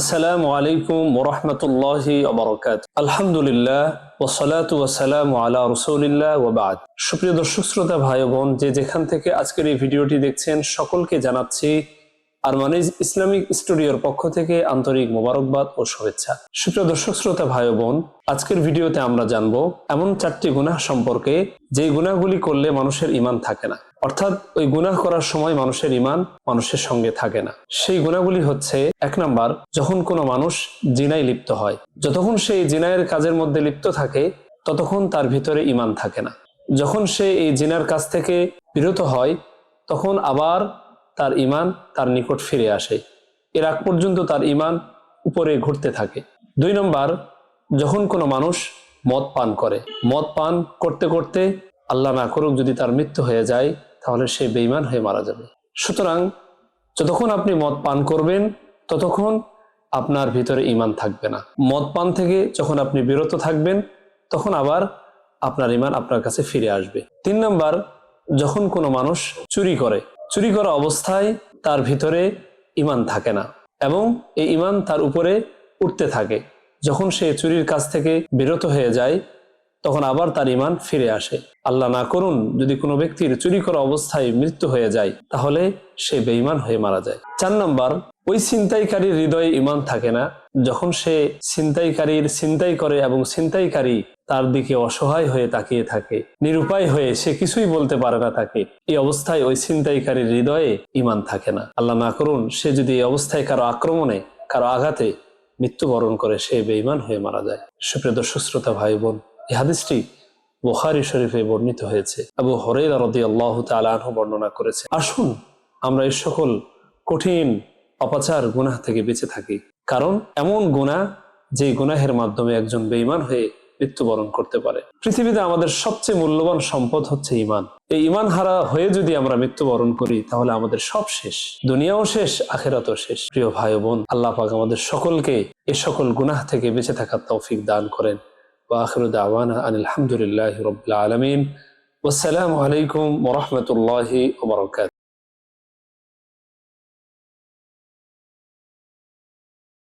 আসসালামু আলাইকুম ওরহমতুল্লাহি অবরকাত আলহামদুলিল্লাহ ওসলাত ওয়াসালাম আলা রসুলিল্লাহ ওবাদ সুপ্রিয় দর্শক, শ্রোতা, ভাই বোন, যে যেখান থেকে আজকের এই ভিডিওটি দেখছেন, সকলকে জানাচ্ছি আরমানিজ ইসলামিক স্টুডিওর পক্ষ থেকে আন্তরিক মোবারকবাদ ও শুভেচ্ছা। সুপ্রিয় দর্শক, শ্রোতা, ভাই বোন, আজকের ভিডিওতে আমরা জানব এমন চারটি গুনাহ সম্পর্কে যে গুনাহগুলি করলে মানুষের ইমান থাকে না। অর্থাৎ ওই গুনাহ করার সময় মানুষের ইমান মানুষের সঙ্গে থাকে না। সেই গুণাগুলি হচ্ছে, এক নাম্বার, যখন কোনো মানুষ জিনায় লিপ্ত হয়। যতক্ষণ সেই জিনায়ের কাজের মধ্যে লিপ্ত থাকে, ততক্ষণ তার ভিতরে ইমান থাকে না। যখন সে এই জিনার কাছ থেকে বিরত হয়, তখন আবার তার ইমান তার নিকট ফিরে আসে। এর আগ পর্যন্ত তার ইমান উপরে ঘুরতে থাকে। দুই নম্বর, যখন কোনো মানুষ মদ পান করে, মদ পান করতে করতে আল্লাহ না করুক যদি তার মৃত্যু হয়ে যায়, তাহলে সে বেইমান হয়ে মারা যাবে। সুতরাং যতক্ষণ আপনি মদ পান করবেন, ততক্ষণ আপনার ভিতরে ইমান থাকবে না। মদ পান থেকে যখন আপনি বিরত থাকবেন, তখন আবার আপনার ইমান আপনার কাছে ফিরে আসবে। তিন নম্বর, যখন কোনো মানুষ চুরি করে চুরি করা অবস্থায় তার ভিতরে ইমান থাকে না এবং এই ইমান তার উপরে উঠতে থাকে। যখন সে চুরির কাছ থেকে বিরত হয়ে যায়, তখন আবার তার ইমান ফিরে আসে। আল্লাহ না করুন যদি কোনো ব্যক্তির চুরি করা অবস্থায় মৃত্যু হয়ে যায়, তাহলে সে বেঈমান হয়ে মারা যায়। চার নম্বর ওই ছিনতাইকারীর হৃদয়ে ইমান থাকে না। যখন সে ছিনতাইকারীর ছিনতাই করে এবং ছিনতাইকারী তার দিকে অসহায় হয়ে তাকিয়ে থাকে, নিরুপায় হয়ে সে কিছুই বলতে পারে না তাকে। এই অবস্থায় ওই ছিনতাইকারীর হৃদয়ে ইমান থাকে না। আল্লাহ না করুন, সে যদি এই অবস্থায় কারও আক্রমণে, কারও আঘাতে মৃত্যুবরণ করে, সে বেঈমান হয়ে মারা যায়। সুপ্রিয় দর্শক, শ্রোতা ভাই বোন, এই হাদিসটি শরীফে বর্ণিত হয়েছে। আবু হরেরা রদি আল্লাহ তালাহ বর্ণনা করেছে, আসুন, আমরা এই সকল কঠিন অপাচার গুনাহ থেকে বেঁচে থাকে। কারণ এমন গুণা যে গুনাহের মাধ্যমে একজন বেইমান হয়ে মৃত্যুবরণ করতে পারে। পৃথিবীতে আমাদের সবচেয়ে মূল্যবান সম্পদ হচ্ছে ইমান এই ইমান হারা হয়ে যদি আমরা মৃত্যুবরণ করি, তাহলে আমাদের সব শেষ। দুনিয়াও শেষ, আখেরাতও শেষ। প্রিয় ভাই বোন, আল্লাহ পাক আমাদের সকলকে এ সকল গুনাহ থেকে বেঁচে থাকার তৌফিক দান করেন। আলহামদুলিল্লাহ আওয়ানা আলমিন। আসসালামু আলাইকুম ওরহমতুল্লাহ ওবরকাত